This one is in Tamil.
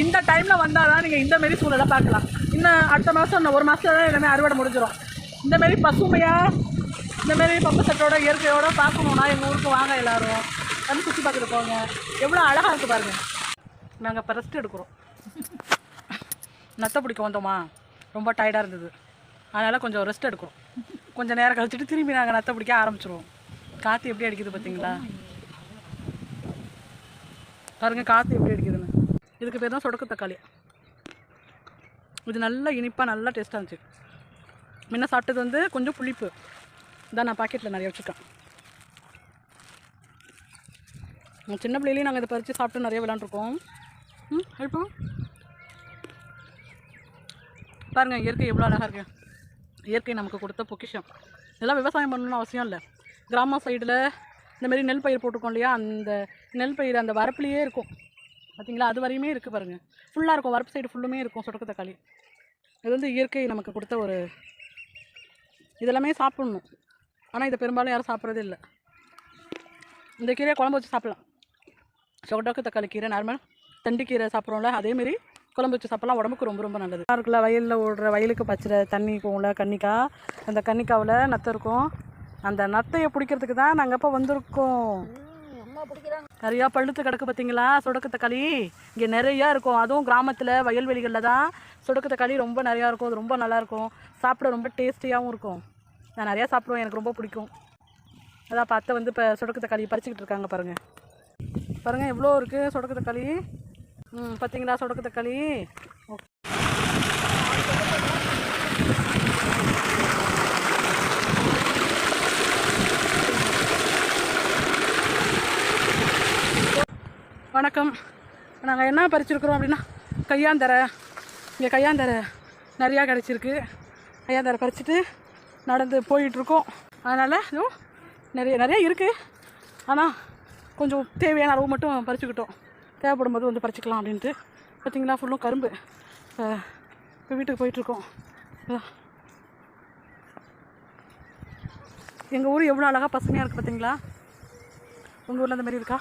இந்த டைமில் வந்தால் தான் நீங்கள் இந்த மாரி சூழலை பார்க்கலாம். இன்னும் அடுத்த மாதம் இன்னும் ஒரு மாதத்துல தான் எல்லாமே அறுவடை முடிஞ்சிடும் இந்த மாரி பசுமையாக இந்த மாரி பம்பு சட்டோட இயற்கையோடு பார்க்கணுன்னா எங்கள் ஊருக்கு வாங்க எல்லாரும். வந்து சுற்றி பார்த்துட்டு போங்க. எவ்வளோ அழகாக இருக்குது பாருங்கள் நாங்கள் இப்போ ரெஸ்ட் எடுக்கிறோம். நத்தை பிடிக்க வந்தோமா? ரொம்ப டயர்டாக இருந்தது. அதனால் கொஞ்சம் ரெஸ்ட் எடுக்கிறோம். கொஞ்சம் நேரம் கழிச்சிட்டு திரும்பி நாங்கள் நத்த பிடிக்க ஆரம்பிச்சிருவோம். காற்று எப்படி அடிக்குது பார்த்தீங்களா பாருங்கள் காற்று எப்படி அடிக்குதுன்னு. இதுக்கு பேர் தான் சொடக்கு தக்காளி. இது நல்லா இனிப்பாக நல்லா டேஸ்ட்டாக இருந்துச்சு. முன்ன சாப்பிட்டது வந்து கொஞ்சம் புளிப்பு. இதான் நான் பாக்கெட்டில் நிறைய வச்சுருக்கேன். சின்ன பிள்ளையிலையும் நாங்கள் இதை பறித்து சாப்பிட்டு நிறைய விளாண்டுருக்கோம் ம் இப்போ பாருங்கள் இயற்கை எவ்வளோ அழகாக இருக்கு. இயற்கை நமக்கு கொடுத்த பொக்கிஷம். இதெல்லாம் விவசாயம் பண்ணணும்னு அவசியம் இல்லை. கிராம சைடில் இந்தமாரி நெல் பயிர் போட்டிருக்கோம் இல்லையா? அந்த நெல் பயிர் அந்த வரப்புலேயே இருக்கும். பார்த்தீங்களா அது வரையுமே இருக்குது பாருங்கள் ஃபுல்லாக இருக்கும். வரப்பு சைடு ஃபுல்லுமே இருக்கும் சொடக்கு தக்காளி. இது வந்து இயற்கை நமக்கு கொடுத்த ஒரு இதெல்லாமே சாப்பிட்ணும். ஆனால் இதை பெரும்பாலும் யாரும் சாப்பிட்றதே இல்லை. இந்த கீரையை குழம்பு வச்சு சாப்பிட்லாம். சொடக்கு தக்காளி கீரை நார்மல் தண்டு கீரை சாப்பிட்றோம்ல அதேமாரி குழம்பு வச்சு சாப்பிட்லாம். உடம்புக்கு ரொம்ப ரொம்ப நல்லது. இருக்குல்ல வயலில் ஓடுற வயலுக்கு பச்சிற தண்ணி போகல கன்னிக்காய். அந்த கன்னிக்காவில் நத்தை இருக்கும். அந்த நத்தையை பிடிக்கிறதுக்கு தான் நாங்கள் இப்போ வந்திருக்கோம். நிறையா பழுத்து கிடக்கு பார்த்தீங்களா? சுடக்கு தக்காளி. இங்கே நிறையா இருக்கும். அதுவும் கிராமத்தில் வயல்வெளிகளில் தான் சுடக்கு தக்காளி ரொம்ப நிறையா இருக்கும். அது ரொம்ப நல்லாயிருக்கும் சாப்பிட ரொம்ப டேஸ்டியாகவும் இருக்கும். நான் நிறையா சாப்பிடுவேன். எனக்கு ரொம்ப பிடிக்கும். அதான் பார்த்து வந்து இப்போ சுடக்கு தக்காளி பறிச்சுக்கிட்டு இருக்காங்க பாருங்கள் பாருங்கள் எவ்வளோ இருக்குது சுடக்கு தக்காளி. ம் பார்த்தீங்களா சுடக்கு தக்காளி? ஓகே வணக்கம். நாங்கள் என்ன பறிச்சிருக்கிறோம் அப்படின்னா கையாந்தரை. இங்கே கையாந்தரை நிறையா கிடச்சிருக்கு. கையாந்தரை பறிச்சுட்டு நடந்து போயிட்டுருக்கோம். அதனால் இதுவும் நிறைய நிறைய இருக்குது ஆனால் கொஞ்சம் தேவையான அளவு மட்டும் பறிச்சுக்கிட்டோம். தேவைப்படும் போது வந்து பறிச்சிக்கலாம் அப்படின்ட்டு. பார்த்திங்களா ஃபுல்லும் கரும்பு. இப்போ இப்போ வீட்டுக்கு போயிட்டுருக்கோம். எங்கள் ஊர் எவ்வளோ அழகாக பசுமையாக இருக்குது பார்த்தீங்களா உங்கள் ஊரில் அந்த மாதிரி இருக்கா?